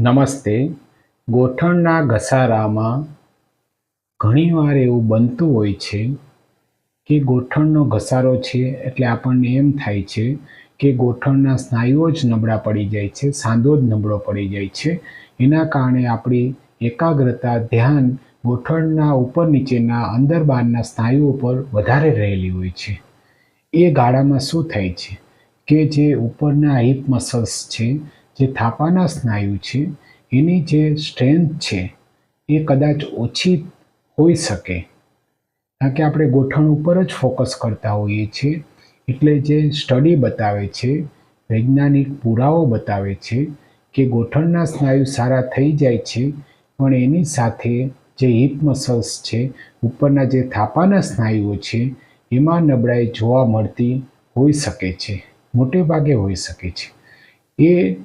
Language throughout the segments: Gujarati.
નમસ્તે. ગોઠણના ઘસારામાં ઘણીવાર એવું બનતું હોય છે કે ગોઠણનો ઘસારો છે એટલે આપણને એમ થાય છે કે ગોઠણના સ્નાયુઓ જ નબળા પડી જાય છે, સાંધો જ નબળો પડી જાય છે. એના કારણે આપણી એકાગ્રતા, ધ્યાન ગોઠણના ઉપર નીચેના અંદર બહારના સ્નાયુઓ પર વધારે રહેલી હોય છે. એ ગાળામાં શું થાય છે કે જે ઉપરના હિપ મસલ્સ છે જે થાપાના સ્નાયુ છે, એની જે સ્ટ્રેન્થ છે, એ કદાચ ઓછી હોઈ શકે. કારણ કે આપણે ગોઠણ ઉપર જ ફોકસ કરતા હોઈએ છીએ, એટલે જે સ્ટડી બતાવે છે, વૈજ્ઞાનિક પુરાવો બતાવે છે કે ગોઠણના સ્નાયુ સારા થઈ જાય છે, પણ એની સાથે જે હિપ મસલ્સ છે, ઉપરના જે થાપાના સ્નાયુઓ છે, એમાં નબળાઈ જોવા મળતી હોઈ શકે છે, મોટે ભાગે હોઈ શકે છે. એ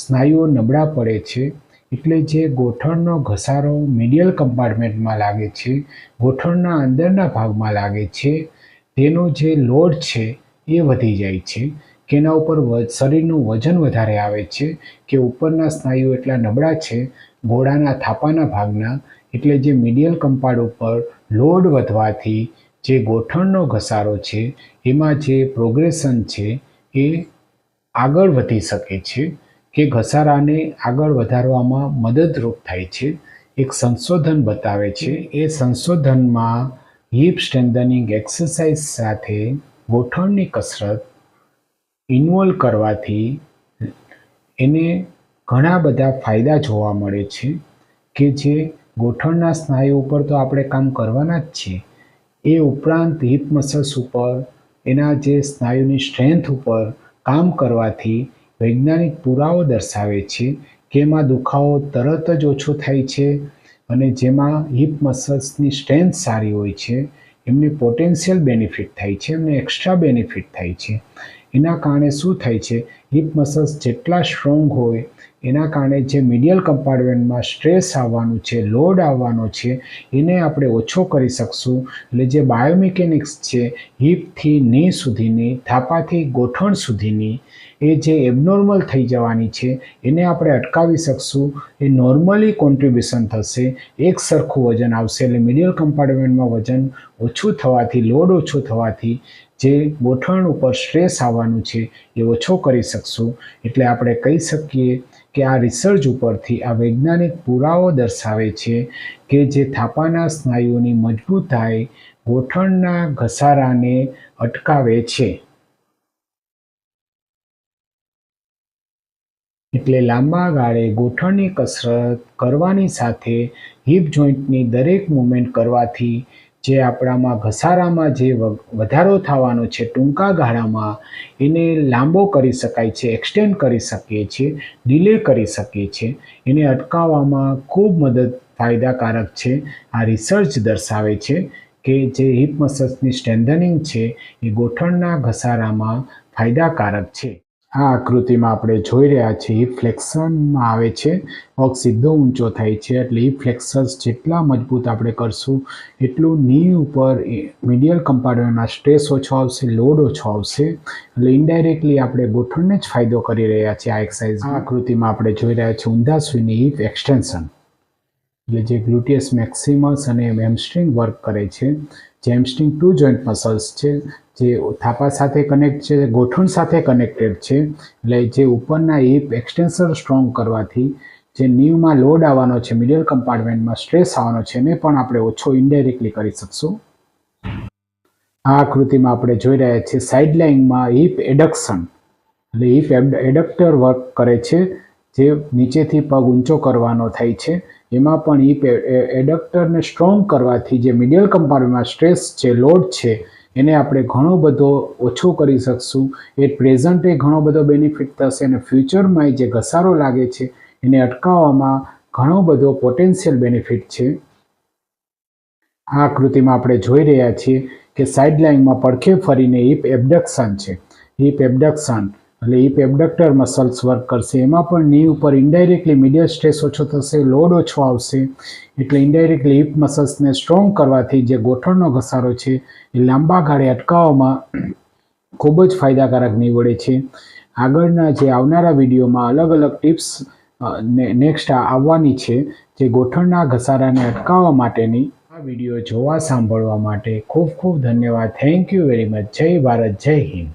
સ્નાયુઓ નબળા પડે છે એટલે જે ગોઠણનો ઘસારો મીડિયલ કમ્પાર્ટમેન્ટમાં લાગે છે, ગોઠણના અંદરના ભાગમાં લાગે છે, તેનો જે લોડ છે એ વધી જાય છે, કે એના ઉપર શરીરનું વજન વધારે આવે છે, કે ઉપરના સ્નાયુઓ એટલા નબળા છે, ગોળાના થાપાના ભાગના, એટલે જે મીડિયલ કમ્પાર્ટ ઉપર લોડ વધવાથી જે ગોઠણનો ઘસારો છે, એમાં જે પ્રોગ્રેશન છે એ આગળ વધી શકે છે. કે ઘસારાને આગળ વધારવામાં મદદરૂપ થાય છે. એક સંશોધન બતાવે છે. એ સંશોધનમાં હિપ સ્ટ્રેન્થનિંગ એક્સરસાઇઝ સાથે ગોઠણની કસરત ઇન્વોલ્વ કરવાથી એને ઘણા બધા ફાયદા જોવા મળે છે કે જે ગોઠણના સ્નાયુ ઉપર તો આપણે કામ કરવાના જ છે એ ઉપરાંત હિપ મસલ્સ ઉપર એના જે સ્નાયુની સ્ટ્રેન્થ ઉપર કામ કરવાથી વૈજ્ઞાનિક પુરાવો દર્શાવે છે કે એમાં દુખાવો તરત જ ઓછો થાય છે અને જેમાં હિપ મસલ્સની સ્ટ્રેન્થ સારી હોય છે, એમને પોટેન્શિયલ બેનિફિટ થાય છે, એમને એક્સ્ટ્રા બેનિફિટ થાય છે. એના કારણે શું થાય છે? હિપ મસલ્સ જેટલા સ્ટ્રોંગ હોય, એના કારણે જે મીડિયલ કમ્પાર્ટમેન્ટમાં સ્ટ્રેસ આવવાનું છે લોડ આવવાનો છે, એને આપણે ઓછો કરી શકશું. એટલે જે બાયોમિકેનિક્સ છે હિપથી ની સુધીની થાપાથી ગોઠણ સુધીની, એ જે એબનોર્મલ થઈ જવાની છે, એને આપણે અટકાવી શકશું. એ નોર્મલી કોન્ટ્રીબ્યુશન થશે, એક સરખું વજન આવશે. એટલે મિડિયલ કમ્પાર્ટમેન્ટમાં વજન ઓછું થવાથી લોડ ઓછો થવાથી જે ગોઠવણ ઉપર સ્ટ્રેસ આવવાનું છે એ ઓછો કરી શકશું. એટલે આપણે કહી શકીએ કે આ રિસર્ચ ઉપરથી આ વૈજ્ઞાનિક પુરાવો દર્શાવે છે કે જે થાપાના સ્નાયુઓની મજબૂતાઈ ગોઠણના ઘસારાને અટકાવે છે. એટલે લાંબા ગાળે ગોઠણની કસરત કરવાની સાથે હિપ જોઈન્ટની દરેક મુમેન્ટ કરવાથી જે આપણામાં ઘસારામાં જે વધારો થવાનો છે, ટૂંકા ગાળામાં એને લાંબો કરી શકાય છે એક્સટેન્ડ કરી શકીએ છીએ ડિલે કરી શકીએ છીએ. એને અટકાવવામાં ખૂબ મદદ ફાયદાકારક છે. આ રિસર્ચ દર્શાવે છે કે જે હિપ મસલ્સની સ્ટ્રેન્થનિંગ છે, એ ગોઠણના ઘસારામાં ફાયદાકારક છે. આ આકૃતિમાં આપણે જોઈ રહ્યા છીએ ફ્લેક્શનમાં આવે છે પગ સીધો ઊંચો થાય છે, એટલે હિપ ફ્લેક્સર્સ જેટલા મજબૂત આપણે કરશું, એટલું ની ઉપર મીડિયલ કમ્પાર્ટમેન્ટમાં સ્ટ્રેસ ઓછો આવશે, લોડ ઓછો આવશે, એટલે ઇનડાયરેક્ટલી આપણે ગોઠણને જ ફાયદો કરી રહ્યા છીએ આ એક્સરસાઇઝ આ આકૃતિમાં આપણે જોઈ રહ્યા છીએ ઊંધા હિપ એક્સટેન્શન એટલે જે ગ્લુટિયસ મેક્સિમસ અને હેમસ્ટ્રિંગ વર્ક કરે છે, જે હેમસ્ટ્રિંગ ટુ જોઈન્ટ મસલ્સ છે, જે થાપા સાથે કનેક્ટ છે ગોઠણ સાથે કનેક્ટેડ છે, એટલે જે ઉપરના હિપ એક્સટેન્સર સ્ટ્રોંગ કરવાથી જે નીવમાં લોડ આવવાનો છે મિડલ કમ્પાર્ટમેન્ટમાં સ્ટ્રેસ આવવાનો છે, એને પણ આપણે ઓછો ઇન્ડાયરેક્ટલી કરી શકશું. આ આકૃતિમાં આપણે જોઈ રહ્યા છીએ સાઇડ લાઇનમાં હિપ એડક્શન એટલે હિપ એડક્ટર વર્ક કરે છે, જે નીચેથી પગ ઊંચો કરવાનો થાય છે એમાં પણ એ એડક્ટરને સ્ટ્રોંગ કરવાથી જે મિડિયલ કમ્પાર્ટમેન્ટમાં સ્ટ્રેસ છે લોડ છે, એને આપણે ઘણો બધો ઓછો કરી શકશું. એ પ્રેઝન્ટે ઘણો બધો બેનિફિટ થશે અને ફ્યુચરમાં જે ઘસારો લાગે છે, એને અટકાવવામાં ઘણો બધો પોટેન્શિયલ બેનિફિટ છે. આ આકૃતિમાં આપણે જોઈ રહ્યા છીએ કે સાઇડલાઇનમાં પડખે ફરીને હિપ એબડક્શન છે. હિપ એબડક્શન એટલે હિપ એબડક્ટર મસલ્સ વર્ક કરશે. એમાં પણ ની ઉપર ઇન્ડાયરેક્ટલી મીડિયલ સ્ટ્રેસ ઓછો થશે લોડ ઓછો આવશે. એટલે ઇન્ડાયરેક્ટલી હિપ મસલ્સને સ્ટ્રોંગ કરવાથી જે ગોઠણનો ઘસારો છે, એ લાંબા ગાળે અટકાવવામાં ખૂબ જ ફાયદાકારક નીવડે છે. આગળના જે આવનારા વિડીયોમાં અલગ અલગ ટિપ્સ નેક્સ્ટ આવવાની છે, જે ગોઠણના ઘસારાને અટકાવવા માટેની આ વીડિયો જોવા સાંભળવા માટે ખૂબ ખૂબ ધન્યવાદ. થેન્ક યુ વેરી મચ જય ભારત, જય હિન્દ.